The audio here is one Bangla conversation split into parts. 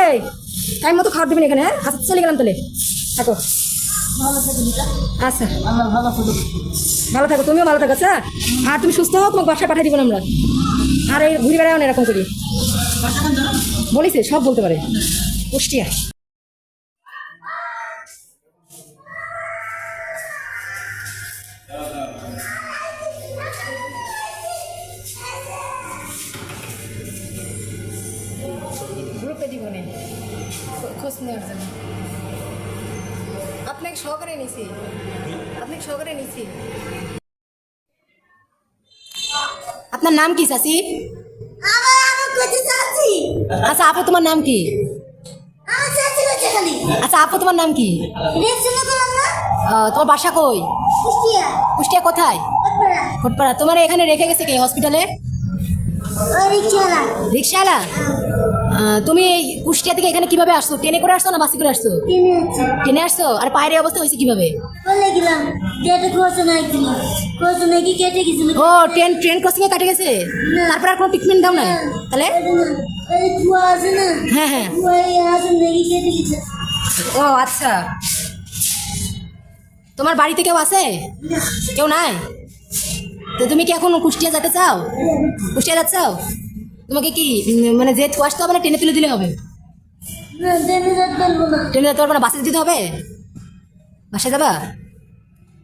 এই, টাইম মতো খাবার দেবেন এখানে হ্যাঁ? আচ্ছা চলে গেলাম তাহলে। থাকো। আচ্ছা। ভালো থাকো, তুমিও ভালো থাকো আচ্ছা? আর তুমি সুস্থ হোক তোমাকে বাসায় পাঠিয়ে দিব আমরা। আর এই ঘুরে বেড়াও না এরকম করি। বলিছে, সব বলতে পারে। কুষ্টিয়া। নেই খোঁজ নেওয়ার জন্য। আপনাকে সহকারে নিছি। আপনাকে সহকারে নিছি। আপনার নাম কি চাচি আচ্ছা আপু তোমার নাম কি? আচ্ছা আপু তোমার নাম কি? তোমার বাসা কই? কুষ্টিয়া। কোথায়? ফুটপাড়া তোমার এখানে রেখে গেছে কে হসপিটালে রিক্সাওয়ালা। রিক্সাওয়ালা? আহ, তুমি এই কুষ্টিয়া থেকে এখানে কীভাবে আসছো? ট্রেনে করে আসছো না বাসে করে আসছো? কিনে ট্রেনে আসছো? আর পায়ের অবস্থা হয়েছে কীভাবে? ও ট্রেন ট্রেন ক্রসিং এ কাটে গেছে? তারপর আর কোনো ট্রিটমেন্ট দাও না। তাহলে? হ্যাঁ হ্যাঁ। ও আচ্ছা। তোমার বাড়িতে কেউ আছে? কেউ নাই? তো তুমি কি এখন কুষ্টিয়া যেতে চাও? কুষ্টিয়া যাচ্ছ? তোমাকে কি মানে জেট আসতে হবে না ট্রেনে তুলে দিলে হবে? না দেনে যেতে পারব না। ট্রেনে যেতে বাসে দিতে হবে? বাসে যাবা?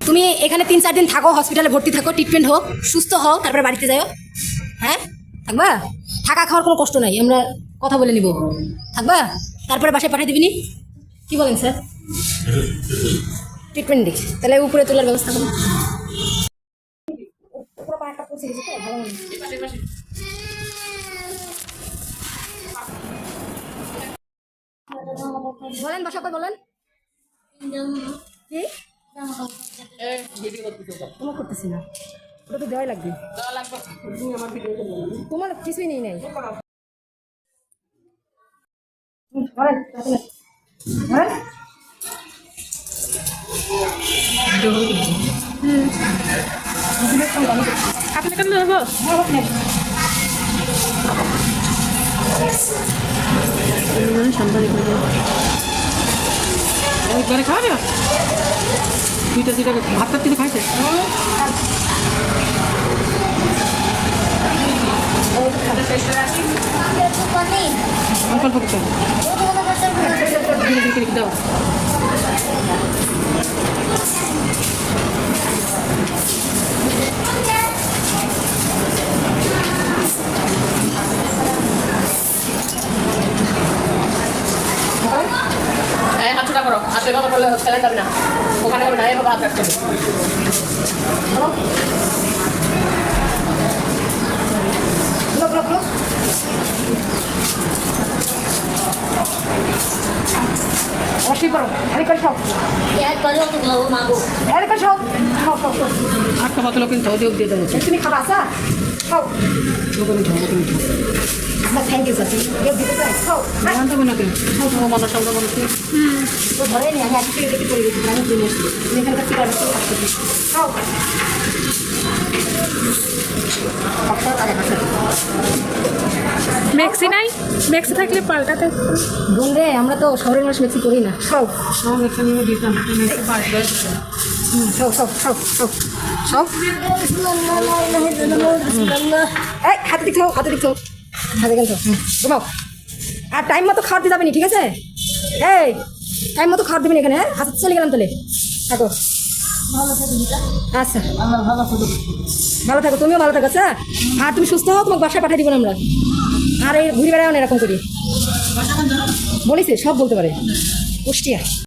তুমি এখানে তিন চার দিন থাকো হসপিটালে ভর্তি থাকো ট্রিটমেন্ট হোক সুস্থ হও তারপরে বাড়িতে যাও হ্যাঁ? থাকবা? থাকা খাওয়ার কোনো কষ্ট নাই আমরা কথা বলে নিব। থাকবা? তারপরে বাসায় পাঠিয়ে দিবিনি কি বলেন স্যার? ট্রিটমেন্ট দিই তাহলে উপরে তোলার ব্যবস্থা করুন বলেন বাসা কই বলেন? কি? তোমার করতেছি না। ওটা তো দেওয়াই লাগবে। তোমার কিছুই নেই নাই। আপনি কেন নেব একবারে খাওয়া যাবে দুইটা দুইটা ভাতটা তিনি খাইছে অল্প অল্প দাও হাতে এভাবে করলে স্যালেন্ড হবে না ওখানে হবে লোক লোক লোক অবশ্যই করো এদিক করে সব। করে করে। আটটা কিন্তু দিয়ে দেবো। তুমি খাবা আসা খাও থ্যাংক ইউ স্যার কেউ দিতে চাই খাও জানতে হবে না কেন মনে সামনে মনে তো ধরে নি আমি আজকে করে এসেছি তুমি এখানকার খাও মেক্সি নাই মেক্সি থাকলে পাল্টাতে বোন রে আমরা তো শহরের মানুষ মেক্সি করি না খাও সব এখানে দিতাম হুম, খাও খাও খাও খাও এই, হাতে দিক হাতে দিক হাতে গেল ঘুমাও। আর টাইম মতো খাওয়ার দিতে যাবে না ঠিক আছে? এই টাইম মতো খাওয়ার দিবেন এখানে হ্যাঁ? আচ্ছা চলে গেলাম তাহলে। থাকো। আচ্ছা। ভালো থাকো, তুমিও ভালো থাকো আচ্ছা? আর তুমি সুস্থ হোক তোমাকে বাসায় পাঠিয়ে দিব আমরা। আর এই ঘুরে বেড়াও না এরকম করি। বলিছে সব বলতে পারে। কুষ্টিয়া।